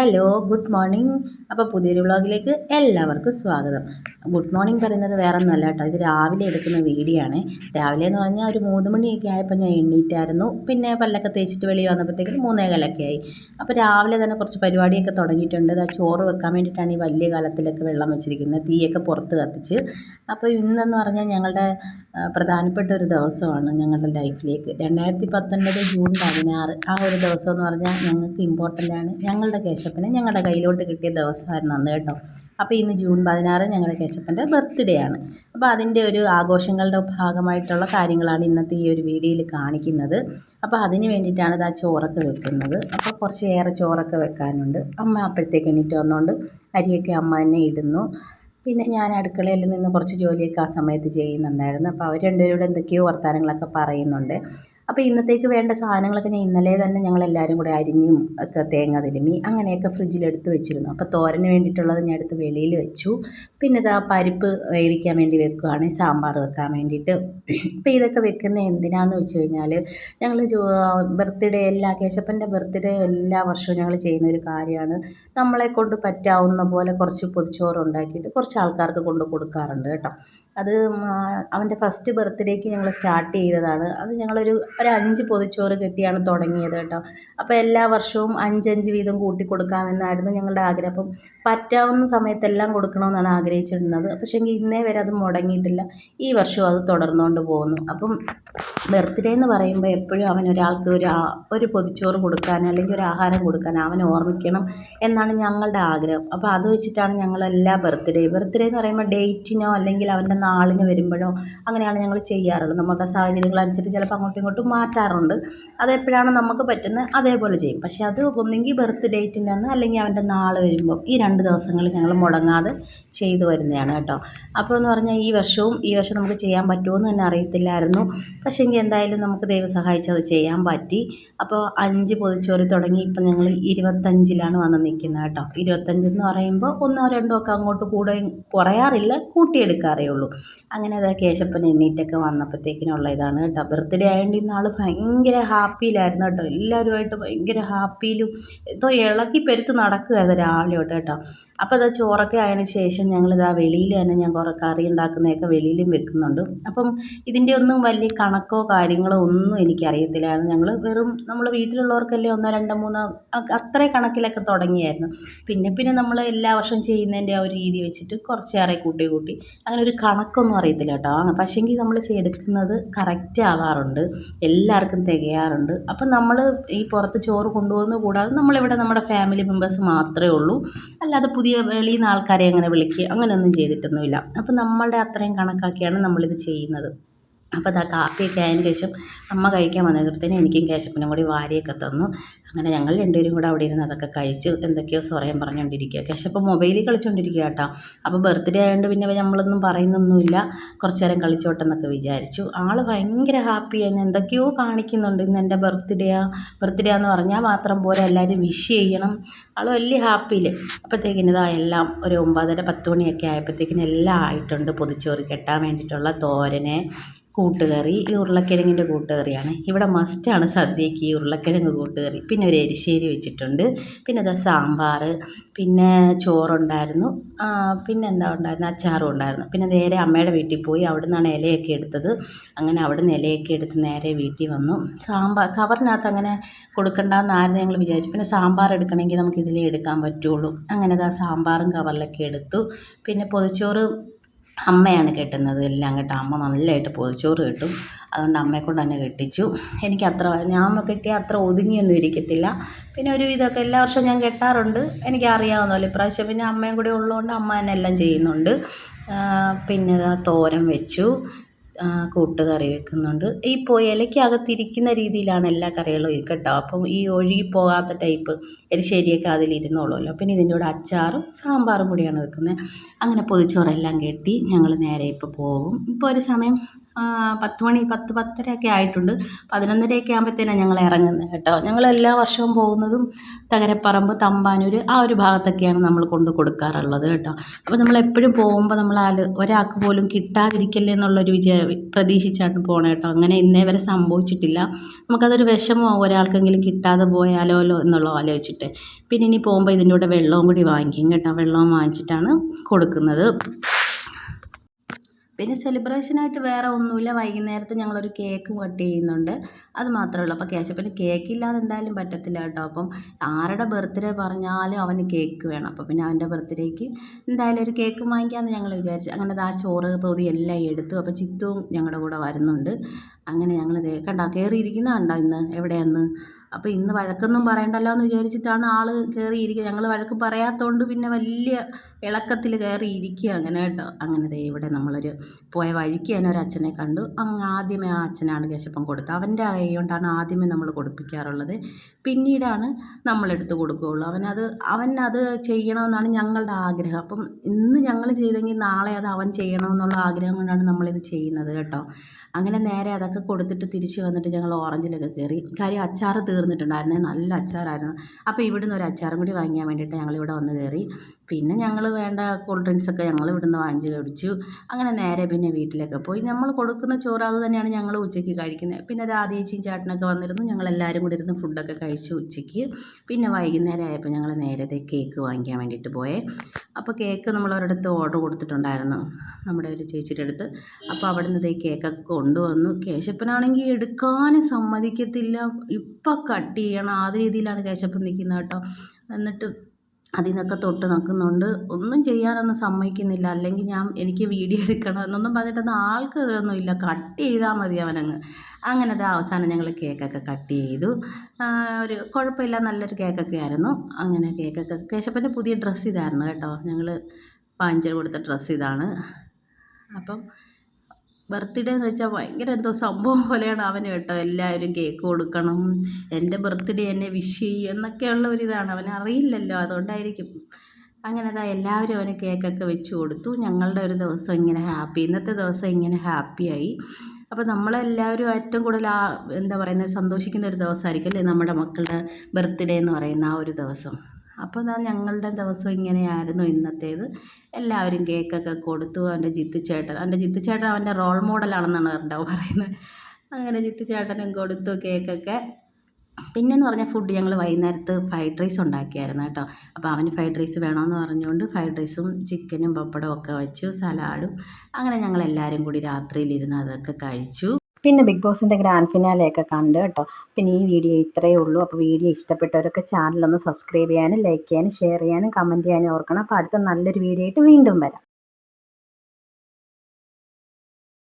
Hello good morning. അപ്പോൾ പുതിയൊരു വ്ളോഗിലേക്ക് എല്ലാവർക്കും സ്വാഗതം. ഗുഡ് മോർണിംഗ് പറയുന്നത് വേറെ ഒന്നുമല്ല കേട്ടോ. ഇത് രാവിലെ എടുക്കുന്ന വീഡിയോ ആണ്. രാവിലെ എന്ന് പറഞ്ഞാൽ ഒരു മൂന്ന് മണിയൊക്കെ ആയപ്പോൾ ഞാൻ എണ്ണീറ്റായിരുന്നു പിന്നെ പല്ലൊക്കെ തേച്ചിട്ട് വെളി വന്നപ്പോഴത്തേക്കും മൂന്നേകാലൊക്കെ ആയി. അപ്പോൾ രാവിലെ തന്നെ കുറച്ച് പരിപാടിയൊക്കെ തുടങ്ങിയിട്ടുണ്ട്. ആ ചോറ് വെക്കാൻ വേണ്ടിയിട്ടാണ് ഈ വലിയ കാലത്തിലൊക്കെ വെള്ളം വെച്ചിരിക്കുന്നത്. തീയൊക്കെ പുറത്ത് കത്തിച്ച്. അപ്പോൾ ഇന്നെന്ന് പറഞ്ഞാൽ ഞങ്ങളുടെ പ്രധാനപ്പെട്ട ഒരു ദിവസമാണ് ഞങ്ങളുടെ ലൈഫിലേക്ക്. രണ്ടായിരത്തി പത്തൊൻപത് ജൂൺ പതിനാറ് ആ ഒരു ദിവസം എന്ന് പറഞ്ഞാൽ ഞങ്ങൾക്ക് ഇമ്പോർട്ടന്റ് ആണ്. ഞങ്ങളുടെ കേശപ്പനെ ഞങ്ങളുടെ കയ്യിലോട്ട് കിട്ടിയ ദിവസമായിരുന്നു അന്ന് കേട്ടോ. അപ്പോൾ ഇന്ന് ജൂൺ പതിനാറ് ഞങ്ങളുടെ കേശപ്പന്റെ ബർത്ത്ഡേ ആണ്. അപ്പോൾ അതിന്റെ ഒരു ആഘോഷങ്ങളുടെ ഭാഗമായിട്ടുള്ള കാര്യങ്ങളാണ് ഇന്നത്തെ ഈ ഒരു വീഡിയോയിൽ കാണിക്കുന്നത്. അപ്പോൾ അതിന് വേണ്ടിയിട്ടാണ് ഇത് ആ ചോറൊക്കെ വെക്കുന്നത്. അപ്പോൾ കുറച്ച് ഏറെ ചോറൊക്കെ വെക്കാനുണ്ട്. അമ്മ അപ്പോഴത്തേക്ക് എണീറ്റ് വന്നുകൊണ്ട് അരിയൊക്കെ അമ്മ തന്നെ ഇടുന്നു. പിന്നെ ഞാൻ അടുക്കളയിൽ നിന്ന് കുറച്ച് ജോലിയൊക്കെ ആ സമയത്ത് ചെയ്യുന്നുണ്ടായിരുന്നു. അപ്പോൾ അവർ രണ്ടുപേരോട് എന്തൊക്കെയോ വർത്തമാനങ്ങളൊക്കെ പറയുന്നുണ്ട്. അപ്പോൾ ഇന്നത്തേക്ക് വേണ്ട സാധനങ്ങളൊക്കെ ഞാൻ ഇന്നലെ തന്നെ ഞങ്ങൾ എല്ലാവരും കൂടെ അരിഞ്ഞും ഒക്കെ തേങ്ങ തിരുമ്മി അങ്ങനെയൊക്കെ ഫ്രിഡ്ജിലെടുത്ത് വെച്ചിരുന്നു. അപ്പോൾ തോരന് വേണ്ടിയിട്ടുള്ളത് ഞാൻ എടുത്ത് വെളിയിൽ വെച്ചു. പിന്നെ ഇതാ പരിപ്പ് വേവിക്കാൻ വേണ്ടി വെക്കുകയാണ് സാമ്പാർ വെക്കാൻ വേണ്ടിയിട്ട്. അപ്പോൾ ഇതൊക്കെ വെക്കുന്ന എന്തിനാന്ന് വെച്ച് കഴിഞ്ഞാൽ ഞങ്ങൾ ബർത്ത്ഡേ എല്ലാ കേശപ്പന്റെ ബർത്ത്ഡേ എല്ലാ വർഷവും ഞങ്ങൾ ചെയ്യുന്ന ഒരു കാര്യമാണ്. നമ്മളെ കൊണ്ട് പറ്റാവുന്ന പോലെ കുറച്ച് പൊതിച്ചോറ് ഉണ്ടാക്കിയിട്ട് കുറച്ച് ആൾക്കാർക്ക് കൊണ്ട് കൊടുക്കാറുണ്ട് കേട്ടോ. അത് അവന്റെ ഫസ്റ്റ് ബർത്ത്ഡേക്ക് ഞങ്ങൾ സ്റ്റാർട്ട് ചെയ്തതാണ്. അത് ഞങ്ങളൊരു ഒരു അഞ്ച് പൊതിച്ചോറ് കെട്ടിയാണ് തുടങ്ങിയത് കേട്ടോ. അപ്പോൾ എല്ലാ വർഷവും അഞ്ചഞ്ച് വീതം കൂട്ടി കൊടുക്കാമെന്നായിരുന്നു ഞങ്ങളുടെ ആഗ്രഹം. അപ്പം പറ്റാവുന്ന സമയത്തെല്ലാം കൊടുക്കണമെന്നാണ് ആഗ്രഹിച്ചിരുന്നത്. പക്ഷേങ്കിൽ ഇന്നേ വരെ അത് മുടങ്ങിയിട്ടില്ല. ഈ വർഷവും അത് തുടർന്നുകൊണ്ട് പോകുന്നു. അപ്പം ബർത്ത്ഡേ എന്ന് പറയുമ്പോൾ എപ്പോഴും അവൻ ഒരാൾക്ക് ഒരു ഒരു പൊതിച്ചോറ് കൊടുക്കാൻ അല്ലെങ്കിൽ ഒരു ആഹാരം കൊടുക്കാൻ അവൻ ഓർമ്മിക്കണം എന്നാണ് ഞങ്ങളുടെ ആഗ്രഹം. അപ്പോൾ അത് വെച്ചിട്ടാണ് ഞങ്ങളെല്ലാ ബർത്ത്ഡേ ബർത്ത്ഡേ എന്ന് പറയുമ്പോൾ ഡേറ്റിനോ അല്ലെങ്കിൽ അവന്റെ നാളിന് വരുമ്പോഴോ അങ്ങനെയാണ് ഞങ്ങൾ ചെയ്യാറുള്ളത്. നമ്മുടെ സാഹചര്യങ്ങളനുസരിച്ച് ചിലപ്പോൾ അങ്ങോട്ടും ഇങ്ങോട്ടും മാറ്റാറുണ്ട്. അതെപ്പോഴാണ് നമുക്ക് പറ്റുന്നത് അതേപോലെ ചെയ്യും. പക്ഷേ അത് ഒന്നെങ്കിൽ ബർത്ത് ഡേറ്റിന്റെ അന്ന് അല്ലെങ്കിൽ അവന്റെ നാൾ വരുമ്പോൾ ഈ രണ്ട് ദിവസങ്ങൾ ഞങ്ങൾ മുടങ്ങാതെ ചെയ്തു വരുന്നതാണ് കേട്ടോ. അപ്പോൾ എന്ന് പറഞ്ഞാൽ ഈ വർഷവും ഈ വർഷം നമുക്ക് ചെയ്യാൻ പറ്റുമോ എന്ന് തന്നെ അറിയത്തില്ലായിരുന്നു. പക്ഷേ എങ്കിൽ എന്തായാലും നമുക്ക് ദൈവം സഹായിച്ചത് ചെയ്യാൻ പറ്റി. അപ്പോൾ അഞ്ച് പൊതിച്ചോറി തുടങ്ങി ഇപ്പം ഞങ്ങൾ ഇരുപത്തഞ്ചിലാണ് വന്ന് നിൽക്കുന്നത് കേട്ടോ. ഇരുപത്തഞ്ചെന്ന് പറയുമ്പോൾ ഒന്നോ രണ്ടോ ഒക്കെ അങ്ങോട്ട് കൂടെ കുറയാറില്ല കൂട്ടിയെടുക്കാറേ ഉള്ളൂ. അങ്ങനെ അതാ കേശപ്പൻ എണ്ണീറ്റൊക്കെ വന്നപ്പോഴത്തേക്കിനുള്ള ഇതാണ് കേട്ടോ. ബർത്ത്ഡേ ആയതുകൊണ്ട് ഇന്ന് ആൾ ഭയങ്കര ഹാപ്പിയിലായിരുന്നു കേട്ടോ. എല്ലാവരുമായിട്ട് ഭയങ്കര ഹാപ്പിയിലും എന്തോ ഇളക്കി പെരുത്ത് നടക്കുകയായിരുന്നു രാവിലെ തൊട്ട് കേട്ടോ. അപ്പോൾ അതാ ചോറൊക്കെ ആയതിനു ശേഷം ഞങ്ങളിതാ വെളിയിൽ തന്നെ ഞാൻ കുറേ കറി ഉണ്ടാക്കുന്നതൊക്കെ വെളിയിലും വെക്കുന്നുണ്ട്. അപ്പം ഇതിന്റെ ഒന്നും വലിയ കണക്കോ കാര്യങ്ങളോ ഒന്നും എനിക്കറിയത്തില്ലായിരുന്നു. ഞങ്ങൾ വെറും നമ്മൾ വീട്ടിലുള്ളവർക്കല്ലേ ഒന്നോ രണ്ടോ മൂന്നോ അത്ര കണക്കിലൊക്കെ തുടങ്ങിയായിരുന്നു. പിന്നെ പിന്നെ നമ്മൾ എല്ലാ വർഷവും ചെയ്യുന്നതിന്റെ ആ ഒരു രീതി വെച്ചിട്ട് കുറച്ചേറെ കൂട്ടി കൂട്ടി അങ്ങനെ ഒരു കണക്കൊന്നും അറിയത്തില്ല കേട്ടോ. പക്ഷേങ്കിൽ നമ്മൾ എടുക്കുന്നത് കറക്റ്റ് ആവാറുണ്ട്. എല്ലാവർക്കും തികയാറുണ്ട്. അപ്പം നമ്മൾ ഈ പുറത്ത് ചോറ് കൊണ്ടുപോകുന്നത് കൂടാതെ നമ്മളിവിടെ നമ്മുടെ ഫാമിലി മെമ്പേഴ്സ് മാത്രമേ ഉള്ളൂ. അല്ലാതെ പുതിയ വെളിയിൽ നിന്ന് ആൾക്കാരെ അങ്ങനെ വിളിക്കുക അങ്ങനെയൊന്നും ചെയ്തിട്ടൊന്നുമില്ല. അപ്പം നമ്മളുടെ അത്രയും കണക്കാക്കിയാണ് നമ്മളിത് ചെയ്യുന്നത്. അപ്പോൾ അതാ കാപ്പിയൊക്കെ ആയതിന് ശേഷം അമ്മ കഴിക്കാൻ വന്നപ്പോഴത്തേനും എനിക്കും കേശപ്പനും കൂടി വാരിയൊക്കെ തന്നു. അങ്ങനെ ഞങ്ങൾ രണ്ടുപേരും കൂടെ അവിടെ ഇരുന്ന് അതൊക്കെ കഴിച്ച് എന്തൊക്കെയോ സ്വറയം പറഞ്ഞുകൊണ്ടിരിക്കുക. കേശപ്പം മൊബൈലിൽ കളിച്ചുകൊണ്ടിരിക്കുക കേട്ടോ. അപ്പോൾ ബർത്ത്ഡേ ആയതുകൊണ്ട് പിന്നെ നമ്മളൊന്നും പറയുന്നൊന്നുമില്ല. കുറച്ച് നേരം കളിച്ചോട്ടെന്നൊക്കെ വിചാരിച്ചു. ആൾ ഭയങ്കര ഹാപ്പിയായിരുന്നു എന്തൊക്കെയോ കാണിക്കുന്നുണ്ട് ഇന്ന് എന്റെ ബർത്ത്ഡേയാ ബർത്ത്ഡേ എന്ന് പറഞ്ഞാൽ മാത്രം പോരാ എല്ലാവരും വിഷ് ചെയ്യണം. ആൾ വലിയ ഹാപ്പിയിൽ അപ്പോഴത്തേക്കിന് ഇതാ എല്ലാം ഒരു ഒമ്പതര പത്ത് മണിയൊക്കെ ആയപ്പോഴത്തേക്കിന് എല്ലാം ആയിട്ടുണ്ട്. പൊതിച്ചോറ് കെട്ടാൻ വേണ്ടിയിട്ടുള്ള തോരന്. കൂട്ടുകറി ഈ ഉരുളക്കിഴങ്ങിന്റെ കൂട്ടുകറിയാണ്. ഇവിടെ മസ്റ്റാണ് സദ്യക്ക് ഈ ഉരുളക്കിഴങ്ങ് കൂട്ടുകറി. പിന്നെ ഒരു എരിശ്ശേരി വെച്ചിട്ടുണ്ട്. പിന്നെ അതാ സാമ്പാർ പിന്നെ ചോറുണ്ടായിരുന്നു. പിന്നെ എന്താ ഉണ്ടായിരുന്നു? അച്ചാറും ഉണ്ടായിരുന്നു. പിന്നെ നേരെ അമ്മയുടെ വീട്ടിൽ പോയി അവിടെ നിന്നാണ് ഇലയൊക്കെ എടുത്തത്. അങ്ങനെ അവിടെ നിന്ന് ഇലയൊക്കെ എടുത്ത് നേരെ വീട്ടിൽ വന്നു. സാമ്പാർ കവറിനകത്ത് അങ്ങനെ കൊടുക്കണ്ടെന്നായിരുന്നു ഞങ്ങൾ വിചാരിച്ചു. പിന്നെ സാമ്പാർ എടുക്കണമെങ്കിൽ നമുക്ക് ഇതിലേ എടുക്കാൻ പറ്റുള്ളൂ. അങ്ങനെ അതാ സാമ്പാറും കവറിലൊക്കെ എടുത്തു. പിന്നെ പൊതിച്ചോറ് അമ്മയാണ് കെട്ടുന്നത് എല്ലാം കേട്ടോ. അമ്മ നല്ലതായിട്ട് പൊതിച്ചോറ് കെട്ടും. അതുകൊണ്ട് അമ്മയെക്കൊണ്ട് തന്നെ കെട്ടിച്ചു. എനിക്ക് അത്ര ഞാൻ കെട്ടിയാൽ അത്ര ഒതുങ്ങിയൊന്നും ഇരിക്കത്തില്ല. പിന്നെ ഒരു വിധമൊക്കെ എല്ലാ വർഷവും ഞാൻ കെട്ടാറുണ്ട്. എനിക്ക് അറിയാവുന്ന പോലെ ഇപ്രാവശ്യം പിന്നെ അമ്മയും കൂടെ ഉള്ളതുകൊണ്ട് അമ്മ തന്നെ എല്ലാം ചെയ്യുന്നുണ്ട്. പിന്നെ തോരൻ വെച്ചു. കൂട്ടുകറി വെക്കുന്നുണ്ട്. ഈ ഇലയ്ക്കകത്തിരിക്കുന്ന രീതിയിലാണ് എല്ലാ കറികളും കേട്ടോ അപ്പം ഈ ഒഴുകി പോകാത്ത ടൈപ്പ് എരിശ്ശേരിയൊക്കെ അതിലിരുന്നോളുമല്ലോ. പിന്നെ ഇതിന്റെ കൂടെ അച്ചാറും സാമ്പാറും കൂടിയാണ് വെക്കുന്നത്. അങ്ങനെ പൊതിച്ചോറെല്ലാം കെട്ടി ഞങ്ങൾ നേരെ ഇപ്പോൾ പോകും. ഇപ്പോൾ ഒരു സമയം പത്ത് മണി പത്ത് പത്തരയൊക്കെ ആയിട്ടുണ്ട്. പതിനൊന്നരയൊക്കെ ആകുമ്പോഴത്തേനാണ് ഞങ്ങൾ ഇറങ്ങുന്നത് കേട്ടോ. ഞങ്ങൾ എല്ലാ വർഷവും പോകുന്നതും തകരപ്പറമ്പ് തമ്പാനൂർ ആ ഒരു ഭാഗത്തൊക്കെയാണ് നമ്മൾ കൊണ്ട് കൊടുക്കാറുള്ളത് കേട്ടോ. അപ്പോൾ നമ്മൾ എപ്പോഴും പോകുമ്പോൾ നമ്മൾ ആൽ ഒരാൾക്ക് പോലും കിട്ടാതിരിക്കല്ലേ എന്നുള്ളൊരു വിചാ പ്രതീക്ഷിച്ചാണ് പോണേ കേട്ടോ. അങ്ങനെ ഇന്നേ വരെ സംഭവിച്ചിട്ടില്ല. നമുക്കതൊരു വിഷമോ ഒരാൾക്കെങ്കിലും കിട്ടാതെ പോയാലോ എന്നുള്ളോ ആലോചിച്ചിട്ട്. പിന്നെ ഇനി പോകുമ്പോൾ ഇതിന്റെ കൂടെ വെള്ളവും കൂടി വാങ്ങിക്കും കേട്ടോ. വെള്ളവും വാങ്ങിച്ചിട്ടാണ് കൊടുക്കുന്നത്. പിന്നെ സെലിബ്രേഷനായിട്ട് വേറെ ഒന്നുമില്ല. വൈകുന്നേരത്ത് ഞങ്ങളൊരു കേക്ക് കട്ട് ചെയ്യുന്നുണ്ട്. അത് മാത്രമേ ഉള്ളൂ അപ്പോൾ കേക്ക് കേക്കില്ലാതെ എന്തായാലും പറ്റത്തില്ല കേട്ടോ. അപ്പം ആരുടെ ബർത്ത്ഡേ പറഞ്ഞാലും അവന് കേക്ക് വേണം. അപ്പോൾ പിന്നെ അവന്റെ ബർത്ത്ഡേക്ക് എന്തായാലും ഒരു കേക്ക് വാങ്ങിക്കാമെന്ന് ഞങ്ങൾ വിചാരിച്ചു. അങ്ങനെ ആ ചോറ് പൊതി എല്ലാം എടുത്തു. അപ്പോൾ ചിത്തവും ഞങ്ങളുടെ കൂടെ വരുന്നുണ്ട്. അങ്ങനെ ഞങ്ങൾ കണ്ടോ കയറിയിരിക്കുന്ന കണ്ടോ ഇന്ന്? എവിടെയെന്ന് അപ്പോൾ ഇന്ന് വഴക്കൊന്നും പറയണ്ടല്ലോ എന്ന് വിചാരിച്ചിട്ടാണ് ആൾ കയറിയിരിക്കുക ഞങ്ങൾ വഴക്ക് പറയാത്തതുകൊണ്ട് പിന്നെ വലിയ ഇളക്കത്തിൽ കയറിയിരിക്കുക അങ്ങനെ കേട്ടോ. അങ്ങനെ ദേ ഇവിടെ നമ്മളൊരു പോയ വഴിക്ക് തന്നെ ഒരു അച്ഛനെ കണ്ടു. അങ്ങ് ആദ്യമേ ആ അച്ഛനാണ് കേശപ്പം കൊടുത്തത്. അവന്റെ ആയതുകൊണ്ടാണ് കൊണ്ടാണ് ആദ്യമേ നമ്മൾ കൊടുപ്പിക്കാറുള്ളത്. പിന്നീടാണ് നമ്മളെടുത്ത് കൊടുക്കുകയുള്ളൂ. അവനത് അവനത് ചെയ്യണമെന്നാണ് ഞങ്ങളുടെ ആഗ്രഹം. അപ്പം ഇന്ന് ഞങ്ങൾ ചെയ്തെങ്കിൽ നാളെ അത് അവൻ ചെയ്യണമെന്നുള്ള ആഗ്രഹം കൊണ്ടാണ് നമ്മളിത് ചെയ്യുന്നത് കേട്ടോ. അങ്ങനെ നേരെ അതൊക്കെ കൊടുത്തിട്ട് തിരിച്ച് വന്നിട്ട് ഞങ്ങൾ ഓറഞ്ചിലൊക്കെ കയറി കാര്യം അച്ചാർ തീർന്നിട്ടുണ്ടായിരുന്നേ. നല്ല അച്ചാറായിരുന്നു. അപ്പോൾ ഇവിടുന്ന് ഒരു അച്ചാറും കൂടി വാങ്ങിക്കാൻ വേണ്ടിയിട്ട് ഞങ്ങൾ ഇവിടെ വന്ന് കയറി. പിന്നെ ഞങ്ങൾ വേണ്ട കൂൾ ഡ്രിങ്ക്സൊക്കെ ഞങ്ങൾ ഇവിടുന്ന് വാങ്ങിച്ച് കഴിച്ചു. അങ്ങനെ നേരെ പിന്നെ വീട്ടിലൊക്കെ പോയി. നമ്മൾ കൊടുക്കുന്ന ചോറ് അത് തന്നെയാണ് ഞങ്ങൾ ഉച്ചയ്ക്ക് കഴിക്കുന്നത് പിന്നെ രാധേച്ചിയും ചേട്ടനൊക്കെ വന്നിരുന്നു. ഞങ്ങളെല്ലാവരും കൂടി ഇരുന്ന് ഫുഡൊക്കെ കഴിച്ചു ഉച്ചയ്ക്ക്. പിന്നെ വൈകുന്നേരം ആയപ്പോൾ ഞങ്ങൾ നേരത്തെ കേക്ക് വാങ്ങിക്കാൻ വേണ്ടിയിട്ട് പോയേ. അപ്പോൾ കേക്ക് നമ്മൾ ഒരിടത്ത് ഓർഡർ കൊടുത്തിട്ടുണ്ടായിരുന്നു. നമ്മുടെ ഒരു ചേച്ചിയുടെ അടുത്ത്. അപ്പോൾ അവിടുന്ന് ഈ കേക്കൊക്കെ കൊണ്ടുവന്നു. കേശപ്പനാണെങ്കിൽ എടുക്കാനും സമ്മതിക്കത്തില്ല. ഇപ്പം കട്ട് ചെയ്യണം. ആ രീതിയിലാണ് കേശപ്പൻ നിൽക്കുന്നത് കേട്ടോ. എന്നിട്ട് അതിൽ നിന്നൊക്കെ തൊട്ട് നിൽക്കുന്നുണ്ട് ഒന്നും ചെയ്യാനൊന്നും സമ്മതിക്കുന്നില്ല. അല്ലെങ്കിൽ ഞാൻ എനിക്ക് വീഡിയോ എടുക്കണം എന്നൊന്നും പറഞ്ഞിട്ടൊന്നും ആൾക്ക് ഇതൊന്നും ഇല്ല. കട്ട് ചെയ്താൽ മതി അവനങ്ങ്. അങ്ങനത്തെ അവസാനം ഞങ്ങൾ കേക്കൊക്കെ കട്ട് ചെയ്തു. ഒരു കുഴപ്പമില്ല. നല്ലൊരു കേക്കൊക്കെ ആയിരുന്നു. അങ്ങനെ കേക്കൊക്കെ കേശപ്പന്റെ പുതിയ ഡ്രസ്സ് ഇതായിരുന്നു കേട്ടോ. ഞങ്ങൾ പാഞ്ചർ കൊടുത്ത ഡ്രസ്സ് ഇതാണ്. അപ്പം ബർത്ത്ഡേ എന്ന് വെച്ചാൽ ഭയങ്കര എന്തോ സംഭവം പോലെയാണ് അവന് കേട്ടോ. എല്ലാവരും കേക്ക് കൊടുക്കണം എന്റെ ബർത്ത്ഡേ എന്നെ വിഷ് ചെയ്യും എന്നൊക്കെയുള്ള ഒരിതാണ് അവൻ അറിയില്ലല്ലോ അതുകൊണ്ടായിരിക്കും. അങ്ങനെ അതാ എല്ലാവരും അവന് കേക്കൊക്കെ വെച്ച് കൊടുത്തു. ഞങ്ങളുടെ ഒരു ദിവസം ഇങ്ങനെ ഹാപ്പി ഇന്നത്തെ ദിവസം ഇങ്ങനെ ഹാപ്പിയായി അപ്പോൾ നമ്മളെല്ലാവരും ഏറ്റവും കൂടുതൽ ആ എന്താ പറയുന്നത് സന്തോഷിക്കുന്ന ഒരു ദിവസമായിരിക്കും അല്ലേ? നമ്മുടെ മക്കളുടെ ബർത്ത്ഡേ എന്ന് പറയുന്ന ആ ഒരു ദിവസം. അപ്പോൾ എന്നാൽ ഞങ്ങളുടെ ദിവസം ഇങ്ങനെയായിരുന്നു ഇന്നത്തേത്. എല്ലാവരും കേക്കൊക്കെ കൊടുത്തു. അവന്റെ ജിത്തു ചേട്ടൻ അവന്റെ ജിത്തു ചേട്ടൻ അവന്റെ റോൾ മോഡലാണെന്നാണ് ഉണ്ടാവും പറയുന്നത്. അങ്ങനെ ജിത്തു ചേട്ടനും കൊടുത്തു കേക്കൊക്കെ. പിന്നെന്ന് പറഞ്ഞാൽ ഫുഡ് ഞങ്ങൾ വൈകുന്നേരത്ത് ഫ്രൈഡ് റൈസ് ഉണ്ടാക്കിയായിരുന്നു കേട്ടോ. അപ്പോൾ അവന് ഫ്രൈഡ് റൈസ് വേണമെന്ന് പറഞ്ഞുകൊണ്ട് ഫ്രൈഡ് റൈസും ചിക്കനും പപ്പടവും ഒക്കെ വെച്ചു സലാഡും അങ്ങനെ ഞങ്ങൾ എല്ലാവരും കൂടി രാത്രിയിലിരുന്ന് അതൊക്കെ കഴിച്ചു. പിന്നെ ബിഗ് ബോസിന്റെ ഗ്രാൻഡ് ഫിനാലെയൊക്കെ കണ്ട് കേട്ടോ. പിന്നെ ഈ വീഡിയോ ഇത്രയേ ഉള്ളൂ. അപ്പോൾ വീഡിയോ ഇഷ്ടപ്പെട്ടവരൊക്കെ ചാനലൊന്ന് സബ്സ്ക്രൈബ് ചെയ്യാനും ലൈക്ക് ചെയ്യാനും ഷെയർ ചെയ്യാനും കമന്റ് ചെയ്യാനും ഓർക്കണം. അപ്പോൾ അടുത്ത നല്ലൊരു വീഡിയോ ആയിട്ട് വീണ്ടും വരാം.